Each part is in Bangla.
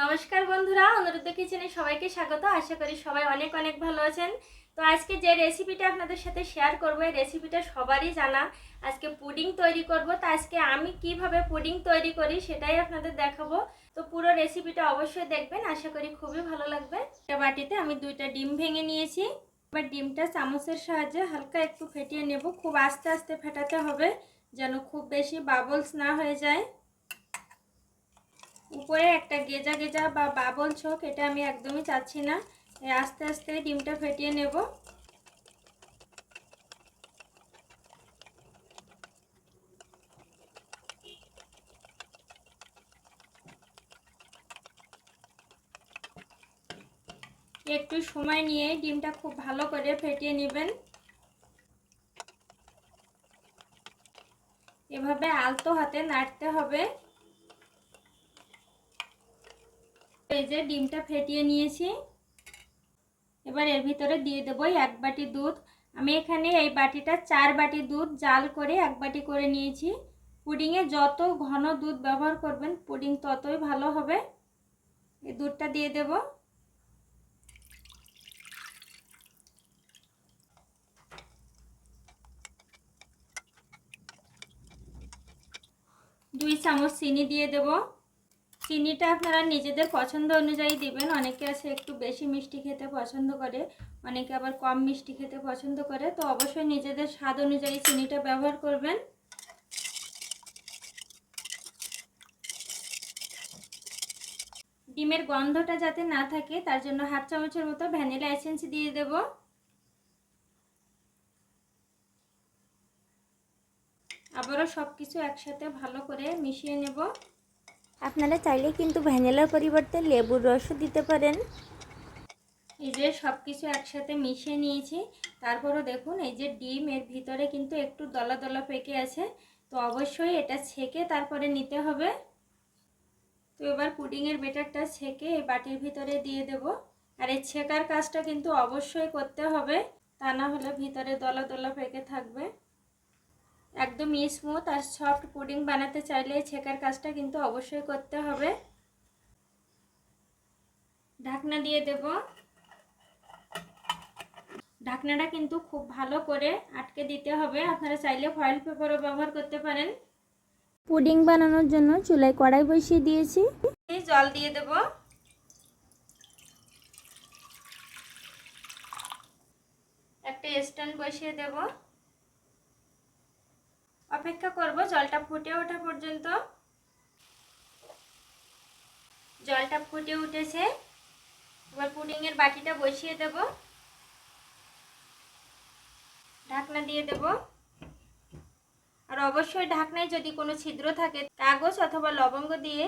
নমস্কার বন্ধুরা, অনুরুদ্ধ কিচেনে সবাইকে স্বাগত। আশা করি সবাই অনেক অনেক ভালো আছেন। তো আজকে যে রেসিপিটা আপনাদের সাথে শেয়ার করব, এই রেসিপিটা সবারই জানা। আজকে পুডিং তৈরি করব। তো আজকে আমি কীভাবে পুডিং তৈরি করি সেটাই আপনাদের দেখাবো। তো পুরো রেসিপিটা অবশ্যই দেখবেন। আশা করি খুবই ভালো লাগবে। একটা বাটিতে আমি দুইটা ডিম ভেঙে নিয়েছি। এবার ডিমটা চামচের সাহায্যে হালকা একটু ফেটিয়ে নেব। খুব আস্তে আস্তে ফেটাতে হবে, যেন খুব বেশি বাবলস না হয়ে যায়। উপরে একটা গেজা গেজা বা বাবল ছোক এটা আমি একদমই চাচ্ছি না। আস্তে আস্তে ডিমটা ফেটিয়ে নেব। একটু সময় নিয়ে ডিমটা খুব ভালো করে ফেটিয়ে নেবেন। এভাবে আলতো হাতে নাড়তে হবে। এই যে ডিমটা ফেটিয়ে নিয়েছি। এবার এর ভিতরে দিয়ে দেবো এক বাটি দুধ। আমি এখানে এই বাটিটা চার বাটি দুধ জাল করে এক বাটি করে নিয়েছি। পুডিংয়ে যত ঘন দুধ ব্যবহার করবেন, পুডিং ততই ভালো হবে। এই দুধটা দিয়ে দেব। দুই চামচ চিনি দিয়ে দেবো। চিনিটা আপনারা নিজেদের পছন্দ অনুযায়ী দিবেন। অনেকে আছে একটু বেশি মিষ্টি খেতে পছন্দ করে, অনেকে আবার কম মিষ্টি খেতে পছন্দ করে। তো অবশ্যই নিজেদের স্বাদ অনুযায়ী চিনিটা ব্যবহার করবেন। ডিমের গন্ধটা যাতে না থাকে, তার জন্য হাফ চামচের মতো ভ্যানিলা এসেন্স দিয়ে দেব। আবারও সব কিছু একসাথে ভালো করে মিশিয়ে নেব। আপনারা চাইলে কিন্তু ভ্যানিলার পরিবর্তে লেবুর রসও দিতে পারেন। এই যে সব কিছু একসাথে মিশিয়ে নিয়েছি, তারপরও দেখুন এই যে ডিম এর ভিতরে কিন্তু একটু দলা দলা পেকে আছে, তো অবশ্যই এটা ছেঁকে তারপরে নিতে হবে। তো এবার পুডিংয়ের বেটারটা ছেঁকে এই বাটির ভিতরে দিয়ে দেব। আর এই ছেঁকার কাজটা কিন্তু অবশ্যই করতে হবে, তা না হলে ভিতরে দলা দলা পেকে থাকবে। একদম স্মুথ আর সফট পুডিং বানাতে চাইলে ছেঁকার কাজটা কিন্তু অবশ্যই করতে হবে। ঢাকনা দিয়ে দেব। ঢাকনাটা কিন্তু খুব ভালো করে আটকে দিতে হবে। আপনারা চাইলে ফয়েল পেপারও ব্যবহার করতে পারেন। পুডিং বানানোর জন্য চুলায় কড়াই বসিয়ে দিয়েছি। জল দিয়ে দেব। একটা স্ট্যান্ড বসিয়ে দেব। অপেক্ষা করব, জলটা ফুটে ওঠা পর্যন্ত। জলটা ফুটে উঠেছে। এবার পুডিংয়ের বাটিটা বসিয়ে দেব। ঢাকনা দিয়ে দেব। আর অবশ্যই ঢাকনায় যদি কোনো ছিদ্র থাকে, কাগজ অথবা লবঙ্গ দিয়ে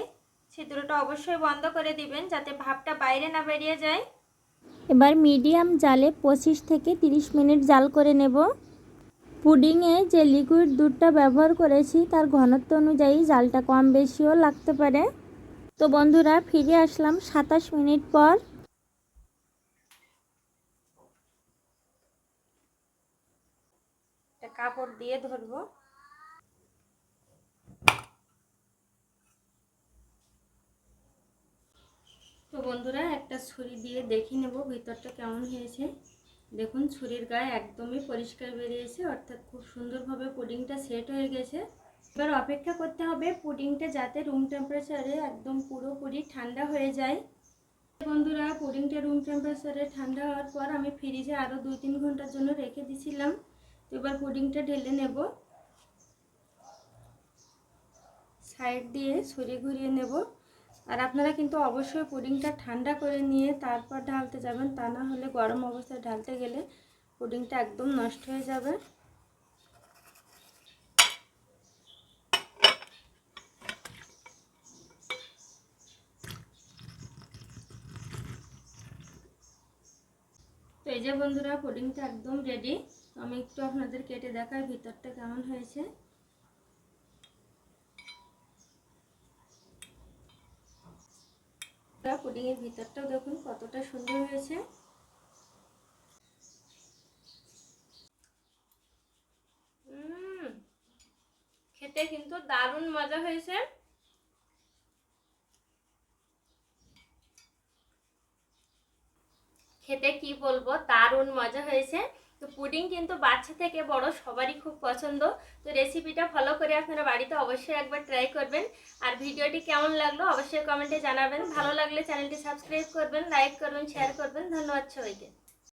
ছিদ্রটা অবশ্যই বন্ধ করে দিবেন, যাতে ভাপটা বাইরে না বেরিয়ে যায়। এবার মিডিয়াম জালে পঁচিশ থেকে তিরিশ মিনিট জাল করে নেব। পুডিংয়ে যে লিকুইড দুধটা ব্যবহার করেছি, তার ঘনত্ব অনুযায়ী জালটা কম বেশিও লাগতে পারে। তো বন্ধুরা, ফিরে আসলাম সাতাশ মিনিট পর। কাপড় দিয়ে ধরবো। তো বন্ধুরা, একটা ছুরি দিয়ে দেখে নেব ভিতরটা কেমন হয়েছে। দেখুন, ছুরির গায়ে একদমই পরিষ্কার বেরিয়েছে, অর্থাৎ খুব সুন্দরভাবে পুডিংটা সেট হয়ে গেছে। এবার অপেক্ষা করতে হবে পুডিংটা যাতে রুম টেম্পারেচারে একদম পুরোপুরি ঠান্ডা হয়ে যায়। বন্ধুরা, পুডিংটা রুম টেম্পারেচারে ঠান্ডা হওয়ার পর আমি ফ্রিজে আরও দুই তিন ঘণ্টার জন্য রেখে দিছিলাম। তো এবার পুডিংটা ঢেলে নেব। সাইড দিয়ে ছুরি ঘুরিয়ে নেব। আর আপনারা কিন্তু অবশ্যই পুডিংটা ঠান্ডা করে নিয়ে তারপর ঢালতে যাবেন, তা না হলে গরম অবস্থায় ঢালতে গেলে পুডিংটা একদম নষ্ট হয়ে যাবে। তো এই যে বন্ধুরা, পুডিংটা একদম রেডি আমি একটু আপনাদের কেটে দেখাই ভিতরটা কেমন হয়েছে। পুরটা পুডিংয়ের ভিতরটাও দেখুন কতটা সুন্দর হয়েছে। খেতে কিন্তু দারুণ মজা হয়েছে। খেতে কি বলব, দারুণ মজা হয়েছে। তো পুডিং কিন্তু বাচ্চা থেকে বড় সবারই খুব পছন্দ। তো রেসিপিটা ফলো করে আপনারা বাড়িতে অবশ্যই একবার ট্রাই করবেন। আর ভিডিওটি কেমন লাগল অবশ্যই কমেন্টে জানাবেন। ভালো লাগলে চ্যানেলটি সাবস্ক্রাইব করবেন লাইক করবেন শেয়ার করবেন। ধন্যবাদ সবাইকে।